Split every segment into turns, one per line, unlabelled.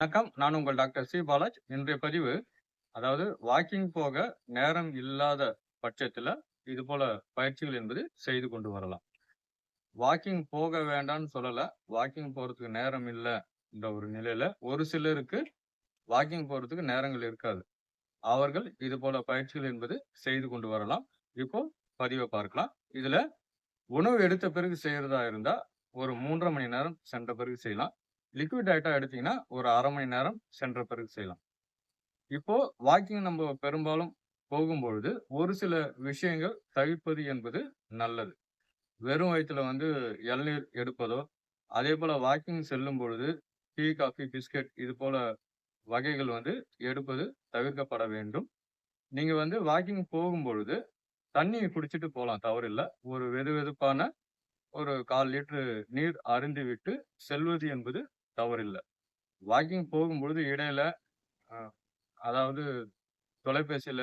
வணக்கம். நான் உங்கள் டாக்டர் சி. பாலாஜ். இன்றைய பதிவு, அதாவது வாக்கிங் போக நேரம் இல்லாத பட்சத்தில் இது போல பயிற்சிகள் என்பது செய்து கொண்டு வரலாம். வாக்கிங் போக வேண்டாம்னு சொல்லலை வாக்கிங் போகிறதுக்கு நேரம் இல்லை என்ற ஒரு நிலையில் ஒரு சிலருக்கு வாக்கிங் போகிறதுக்கு நேரங்கள் இருக்காது. அவர்கள் இதுபோல பயிற்சிகள் என்பது செய்து கொண்டு வரலாம். இப்போ பதிவை பார்க்கலாம். இதில் உணவு எடுத்த பிறகு செய்கிறதா இருந்தால் ஒரு 3 1/2 மணி நேரம் சென்ற பிறகு செய்யலாம். லிக்விட் டயட்டா எடுத்தீங்கன்னா, ஒரு அரை மணி நேரம் சென்ற பிறகு செய்யலாம். இப்போ வாக்கிங் நம்ம பெரும்பாலும் போகும்பொழுது, ஒரு சில விஷயங்கள் தவிர்ப்பது என்பது நல்லது. வெறும் வயிற்றுல வந்து இளநீர் எடுப்பதோ, அதே போல் வாக்கிங் செல்லும் பொழுது டீ, காஃபி, பிஸ்கட் இது போல வகைகள் வந்து எடுப்பது தவிர்க்கப்பட வேண்டும். நீங்க வந்து வாக்கிங் போகும்பொழுது, தண்ணியை குடிச்சிட்டு போகலாம் தவறில்லை ஒரு வெது வெதுப்பான ஒரு 1/4 லிட்டர் நீர் அருந்திவிட்டு செல்வது என்பது தவறில்லை வாக்கிங் போகும்பொழுது இடையில அதாவது தொலைபேசியில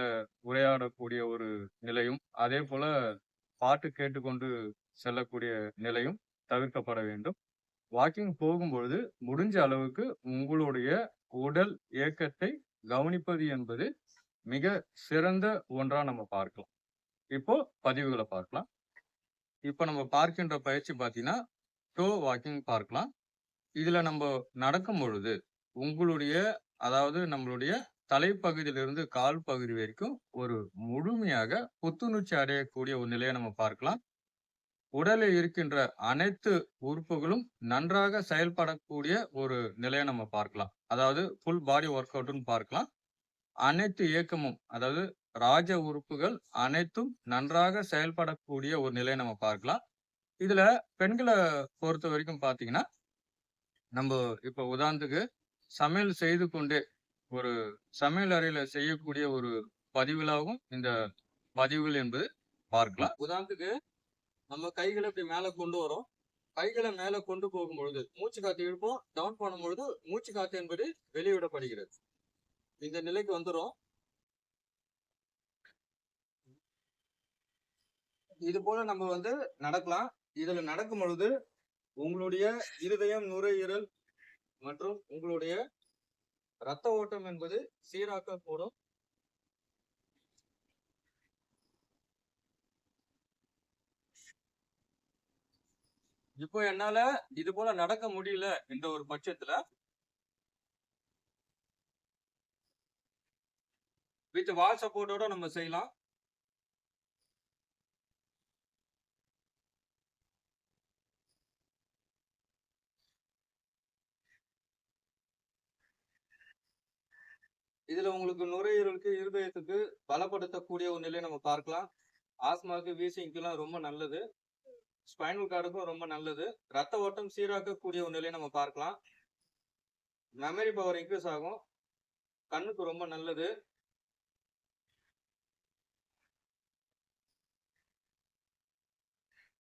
உரையாடக்கூடிய ஒரு நிலையும், அதே போல பாட்டு கேட்டுக்கொண்டு செல்லக்கூடிய நிலையும் தவிர்க்கப்பட வேண்டும். வாக்கிங் போகும்பொழுது முடிஞ்ச அளவுக்கு உங்களுடைய உடல் இயக்கத்தை கவனிப்பது என்பது மிக சிறந்த ஒன்றா நம்ம பார்க்கலாம். இப்போ பதிவுகளை பார்க்கலாம். இப்போ நம்ம பார்க்கின்ற பயிற்சி பார்த்தீங்கன்னா, டோ வாக்கிங் பார்க்கலாம். இதுல நம்ம நடக்கும் பொழுது, உங்களுடைய அதாவது நம்மளுடைய தலைப்பகுதியிலிருந்து கால் பகுதி வரைக்கும் ஒரு முழுமையாக புத்துணர்ச்சி அடையக்கூடிய ஒரு நிலையை நம்ம பார்க்கலாம். உடலில் இருக்கின்ற அனைத்து உறுப்புகளும் நன்றாக செயல்படக்கூடிய ஒரு நிலையை நம்ம பார்க்கலாம். அதாவது ஃபுல் பாடி ஒர்க் அவுட்னு பார்க்கலாம். அனைத்து இயக்கமும், அதாவது ராஜ உறுப்புகள் அனைத்தும் நன்றாக செயல்படக்கூடிய ஒரு நிலையை நம்ம பார்க்கலாம். இதுல பொறுத்த வரைக்கும் பார்த்தீங்கன்னா, நம்ம இப்ப உதாரணத்துக்கு சமையல் செய்து கொண்டே, ஒரு சமையல் அறையில செய்யக்கூடிய ஒரு பதிவுகளாகவும் இந்த பதிவுகள் என்பது பார்க்கலாம். உதாரணத்துக்கு, நம்ம கைகளை இப்படி மேல கொண்டு வரோம். கைகளை மேல கொண்டு போகும்பொழுது, மூச்சு காத்து இழுப்போம். டவுன் பண்ணும் பொழுது மூச்சு காத்து என்பது வெளியிடப்படுகிறது இந்த நிலைக்கு வந்துரும். இது போல நம்ம வந்து நடக்கலாம். இதுல நடக்கும் பொழுது, உங்களுடைய இருதயம், நுரையீரல் மற்றும் உங்களுடைய ரத்த ஓட்டம் என்பது சீராக்கப்படும். இப்போ என்னால இது போல நடக்க முடியல என்ற ஒரு பட்சத்துல வித் வால் சப்போர்ட்டோட நம்ம செய்யலாம். இதுல உங்களுக்கு நுரையீரலுக்கு, இருதயத்துக்கு பலப்படுத்தக்கூடிய ஒரு நிலையை நம்ம பார்க்கலாம். ஆஸ்மாக்கு, வீசிங்க்குலாம் ரொம்ப நல்லது. ஸ்பைனல் கார்டுக்கும் ரொம்ப நல்லது. ரத்த ஓட்டம் சீராக்கக்கூடிய ஒரு நிலையை நம்ம பார்க்கலாம். மெமரி பவர் இன்க்ரீஸ் ஆகும். கண்ணுக்கு ரொம்ப நல்லது.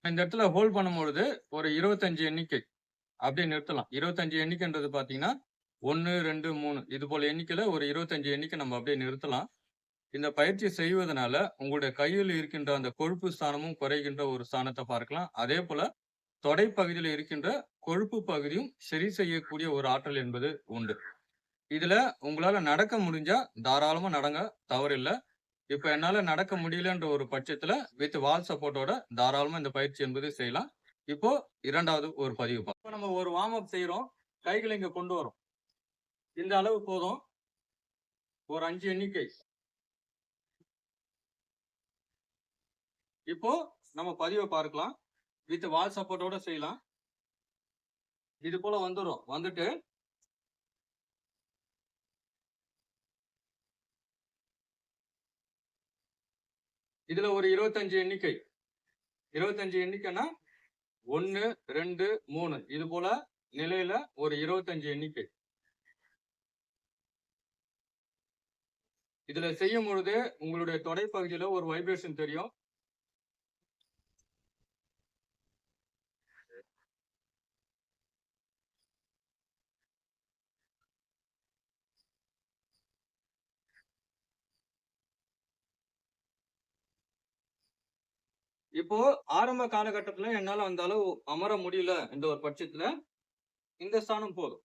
இந்த இடத்துல ஹோல்ட் பண்ணும்பொழுது, ஒரு 25 எண்ணிக்கை அப்படியே நிறுத்தலாம். 25 எண்ணிக்கைன்றது பார்த்தீங்கன்னா, 1, 2, 3 இது போல் எண்ணிக்கையில் ஒரு 25 எண்ணிக்கை நம்ம அப்படியே நிறுத்தலாம். இந்த பயிற்சி செய்வதனால, உங்களுடைய கையில் இருக்கின்ற அந்த கொழுப்பு ஸ்தானமும் குறைகின்ற ஒரு ஸ்தானத்தை பார்க்கலாம். அதேபோல தொடை பகுதியில் இருக்கின்ற கொழுப்பு பகுதியும் சரி செய்யக்கூடிய ஒரு ஆற்றல் என்பது உண்டு. இதுல உங்களால நடக்க முடிஞ்சா தாராளமா நடங்க. தவறில்லை இப்ப என்னால நடக்க முடியலன்ற ஒரு பட்சத்தில் வித் வால் சப்போர்ட்டோட தாராளமா இந்த பயிற்சி என்பது செய்யலாம். இப்போ இரண்டாவது ஒரு பதிவு இப்போ நம்ம ஒரு வார்ம் அப் செய்றோம். கைகளை இங்க கொண்டு வரோம். இந்த அளவு போதும். ஒரு அஞ்சு எண்ணிக்கை. இப்போ நம்ம பதிவை பார்க்கலாம். வித் வால் சப்போர்ட்டோட செய்யலாம். இது போல வந்துரும். வந்துட்டு இதுல ஒரு 25 எண்ணிக்கை. 25 எண்ணிக்கைன்னா, 1, 2, 3 இது போல நிலையில ஒரு 25 எண்ணிக்கை. இதுல செய்யும் பொழுது, உங்களுடைய தொடை பகுதியில ஒரு வைப்ரேஷன் தெரியும். இப்போ ஆரம்ப காலகட்டத்துல என்னால அந்த அளவு அமர முடியல என்ற ஒரு பட்சத்துல இந்த ஸ்தானம் போதும்.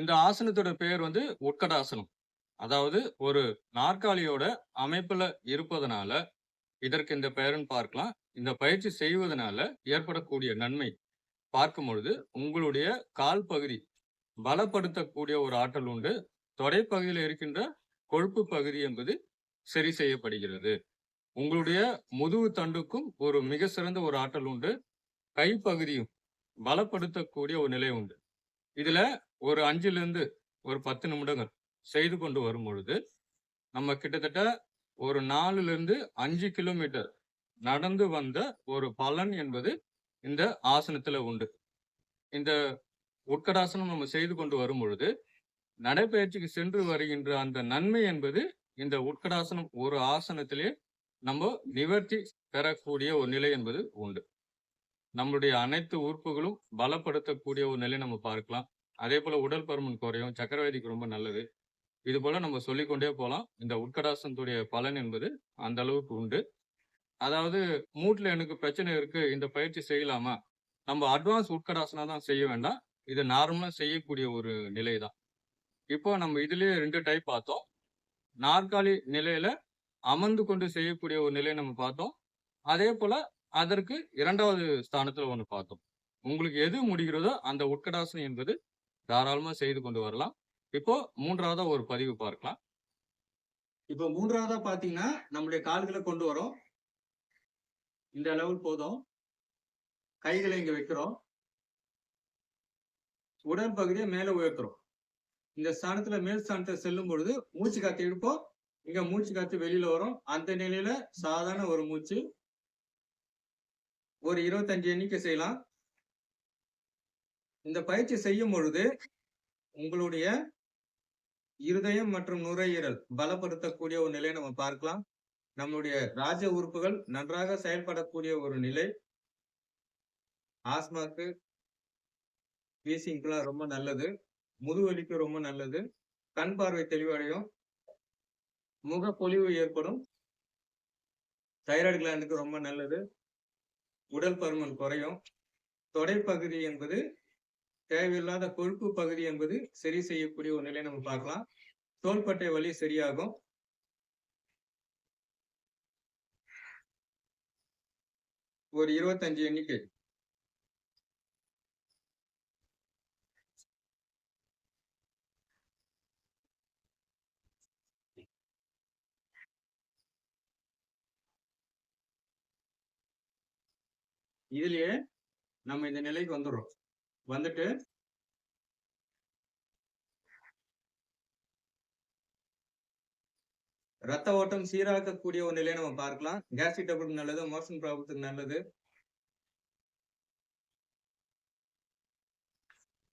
இந்த ஆசனத்தோட பெயர் வந்து உட்கடாசனம். அதாவது ஒரு நாற்காலியோட அமைப்புல இருப்பதனால, இதற்கு இந்த பெயருன்னு பார்க்கலாம். இந்த பயிற்சி செய்வதனால ஏற்படக்கூடிய நன்மை பார்க்கும் பொழுது, உங்களுடைய கால் பகுதி பலப்படுத்தக்கூடிய ஒரு ஆற்றல் உண்டு. தொடை இருக்கின்ற கொழுப்பு பகுதி என்பது சரி செய்யப்படுகிறது. உங்களுடைய முதுகு தண்டுக்கும் ஒரு மிக சிறந்த ஒரு ஆற்றல் உண்டு. கைப்பகுதியும் பலப்படுத்தக்கூடிய ஒரு நிலை உண்டு. இதுல ஒரு அஞ்சுலேருந்து ஒரு 10 நிமிடங்கள் செய்து கொண்டு வரும்பொழுது, நம்ம கிட்டத்தட்ட ஒரு 4லிருந்து 5 கிலோமீட்டர் நடந்து வந்த ஒரு பலன் என்பது இந்த ஆசனத்தில் உண்டு. இந்த உட்கடாசனம் நம்ம செய்து கொண்டு வரும் பொழுது நடைப்பயிற்சிக்கு சென்று வருகின்ற அந்த நன்மை என்பது இந்த உட்கடாசனம் ஒரு ஆசனத்திலே நம்ம நிவர்த்தி பெறக்கூடிய ஒரு நிலை என்பது உண்டு. நம்முடைய அனைத்து உறுப்புகளும் பலப்படுத்தக்கூடிய ஒரு நிலை நம்ம பார்க்கலாம். அதே போல் உடல் பருமன் குறையும். சக்கரவதிக்கு ரொம்ப நல்லது. இது போல் நம்ம சொல்லிக்கொண்டே போகலாம் இந்த உட்கடாசனத்துடைய பலன் என்பது அந்த அளவுக்கு உண்டு. அதாவது மூட்டில் எனக்கு பிரச்சனை இருக்கு. இந்த பயிற்சி செய்யலாமா? நம்ம அட்வான்ஸ் உட்கடாசனா தான் செய்ய வேண்டாம். இது நார்மலாக செய்யக்கூடிய ஒரு நிலை தான். இப்போ நம்ம இதுலேயே ரெண்டு டைப் பார்த்தோம். நாற்காலி நிலையில அமர்ந்து கொண்டு செய்யக்கூடிய ஒரு நிலையை நம்ம பார்த்தோம். அதே போல் அதற்கு இரண்டாவது ஸ்தானத்துல ஒன்று பார்த்தோம். உங்களுக்கு எது முடிகிறதோ அந்த உட்கடாசனம் என்பது தாராளமா செய்து கொண்டு வரலாம். இப்போ மூன்றாவதா ஒரு பதிவு பார்க்கலாம். இப்போ மூன்றாவதா பார்த்தீங்கன்னா, நம்முடைய கால்களை கொண்டு வரோம். இந்த அளவு போதும். கைகளை இங்க வைக்கிறோம். உடல் பகுதியை மேல உயர்த்துறோம். இந்த ஸ்தானத்துல மேல் ஸ்தானத்தை செல்லும் பொழுது, மூச்சு காத்து இழுப்போம். இங்க மூச்சு காத்து வெளியில வரும். அந்த நிலையில சாதாரண ஒரு மூச்சு. ஒரு 25 எண்ணிக்கை செய்யலாம். இந்த பயிற்சி செய்யும் பொழுது, உங்களுடைய இருதயம் மற்றும் நுரையீரல் பலப்படுத்தக்கூடிய ஒரு நிலையை நம்ம பார்க்கலாம். நம்மளுடைய ராஜ உறுப்புகள் நன்றாக செயல்படக்கூடிய ஒரு நிலை. ஆஸ்மாக்கு வீசிங்கெல்லாம் ரொம்ப நல்லது. முதுவலிக்கு ரொம்ப நல்லது. கண் பார்வை தெளிவடையும். முகப்பொலிவு ஏற்படும். தைராய்டு கிளாண்டுக்கு ரொம்ப நல்லது. உடல் பருமன் குறையும். தொடை பகுதி என்பது தேவையில்லாத கொழுப்பு பகுதி என்பது சரி செய்யக்கூடிய ஒரு நிலையை நம்ம பார்க்கலாம். தோள்பட்டை வலி சரியாகும். ஒரு 25 எண்ணிக்கை. இதுலயே நம்ம இந்த நிலைக்கு வந்துடுறோம் வந்துட்டு ரத்த ஓட்டம் சீராக்கக்கூடிய ஒரு நிலையை நம்ம பார்க்கலாம். கேஸ்ட்ரிக் டபுளுக்கு நல்லது. மோஷன் ப்ராப்ளத்துக்கு நல்லது.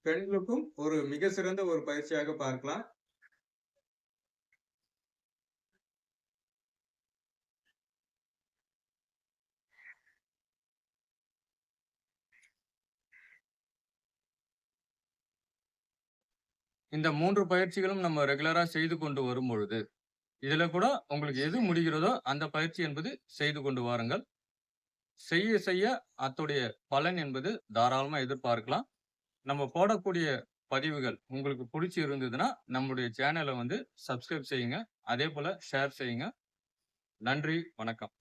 பெண்களுக்கும் ஒரு மிக சிறந்த ஒரு பயிற்சியாக பார்க்கலாம். இந்த மூன்று பயிற்சிகளும் நம்ம ரெகுலரா செய்து கொண்டு வரும்பொழுது, இதுல கூட உங்களுக்கு எது முடிகிறதோ அந்த பயிற்சி என்பது செய்து கொண்டு வாருங்கள். செய்ய செய்ய அத்துடைய பலன் என்பது தாராளமாக எதிர்பார்க்கலாம். நம்ம போடக்கூடிய பதிவுகள் உங்களுக்கு பிடிச்சி இருந்ததுன்னா, நம்முடைய சேனலை வந்து சப்ஸ்கிரைப் செய்யுங்க. அதேபோல ஷேர் செய்யுங்க. நன்றி, வணக்கம்.